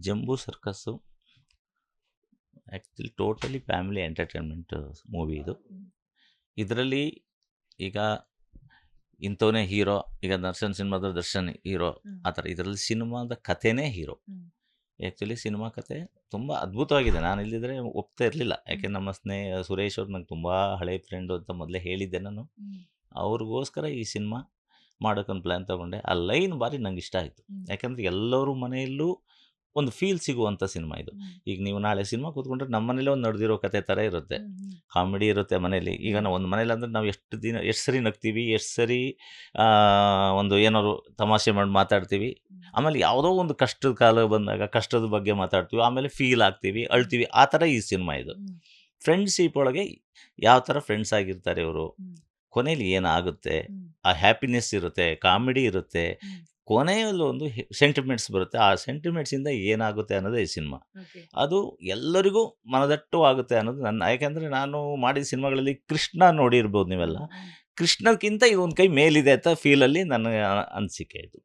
Jamboo circus actually totally family entertainment movie ಇದು. ಇದರಲ್ಲಿ ಈಗ ಇಂಥವನೇ ಹೀರೋ ಈಗ ದರ್ಶನ್ ಸಿನಿಮಾದ ದರ್ಶನ್ ಹೀರೋ. ಆ ಥರ. ಇದರಲ್ಲಿ ಸಿನಿಮಾದ ಕಥೆನೇ ಹೀರೋ. ಆ್ಯಕ್ಚುಲಿ ಸಿನಿಮಾ ಕತೆ ತುಂಬ ಅದ್ಭುತವಾಗಿದೆ. ನಾನು ಇಲ್ಲಿದ್ರೆ ಒಪ್ತಾ ಇರಲಿಲ್ಲ. ಯಾಕೆ ನಮ್ಮ ಸ್ನೇಹ ಸುರೇಶ್ ಅವ್ರು ನಂಗೆ ತುಂಬ ಹಳೆ ಫ್ರೆಂಡು ಅಂತ ಮೊದಲೇ ಹೇಳಿದ್ದೆ ನಾನು. ಅವ್ರಿಗೋಸ್ಕರ ಈ ಸಿನಿಮಾ ಮಾಡೋಕ್ಕೊಂದು ಪ್ಲ್ಯಾನ್ ತಗೊಂಡೆ. ಆ ಲೈನ್ ಭಾರಿ ನಂಗೆ ಇಷ್ಟ ಆಯಿತು. ಯಾಕಂದರೆ ಎಲ್ಲರೂ ಮನೆಯಲ್ಲೂ ಒಂದು ಫೀಲ್ ಸಿಗುವಂಥ ಸಿನಿಮಾ ಇದು. ಈಗ ನೀವು ನಾಳೆ ಸಿನಿಮಾ ಕೂತ್ಕೊಂಡ್ರೆ ನಮ್ಮ ಮನೇಲಿ ಒಂದು ನಡೆದಿರೋ ಕತೆ ಥರ ಇರುತ್ತೆ. ಕಾಮಿಡಿ ಇರುತ್ತೆ ಮನೇಲಿ. ಈಗ ನಾವು ಒಂದು ಮನೇಲಿ ಅಂದರೆ ನಾವು ಎಷ್ಟು ದಿನ ಎಷ್ಟು ಸರಿ ನಗ್ತೀವಿ ಎಷ್ಟು ಸರಿ ಒಂದು ಏನಾದ್ರು ತಮಾಷೆ ಮಾಡಿ ಮಾತಾಡ್ತೀವಿ. ಆಮೇಲೆ ಯಾವುದೋ ಒಂದು ಕಷ್ಟದ ಕಾಲ ಬಂದಾಗ ಕಷ್ಟದ ಬಗ್ಗೆ ಮಾತಾಡ್ತೀವಿ ಆಮೇಲೆ ಫೀಲ್ ಆಗ್ತೀವಿ ಅಳ್ತೀವಿ ಆ ಥರ ಈ ಸಿನಿಮಾ ಇದು. ಫ್ರೆಂಡ್ಶಿಪ್ ಒಳಗೆ ಯಾವ ಥರ ಫ್ರೆಂಡ್ಸ್ ಆಗಿರ್ತಾರೆ ಇವರು. ಕೊನೆಯಲ್ಲಿ ಏನಾಗುತ್ತೆ? ಆ ಹ್ಯಾಪಿನೆಸ್ ಇರುತ್ತೆ ಕಾಮಿಡಿ ಇರುತ್ತೆ. ಕೊನೆಯಲ್ಲಿ ಒಂದು ಸೆಂಟಿಮೆಂಟ್ಸ್ ಬರುತ್ತೆ. ಆ ಸೆಂಟಿಮೆಂಟ್ಸಿಂದ ಏನಾಗುತ್ತೆ ಅನ್ನೋದೇ ಈ ಸಿನಿಮಾ. ಅದು ಎಲ್ಲರಿಗೂ ಮನದಟ್ಟು ಆಗುತ್ತೆ ಅನ್ನೋದು ನನ್ನ ಯಾಕೆಂದರೆ ನಾನು ಮಾಡಿದ ಸಿನಿಮಾಗಳಲ್ಲಿ ಕೃಷ್ಣ ನೋಡಿರ್ಬೋದು ನೀವೆಲ್ಲ. ಕೃಷ್ಣಕ್ಕಿಂತ ಇದೊಂದು ಕೈ ಮೇಲಿದೆ ಅಂತ ಫೀಲಲ್ಲಿ ನನಗೆ ಅನಿಸಿಕೆ ಇದು.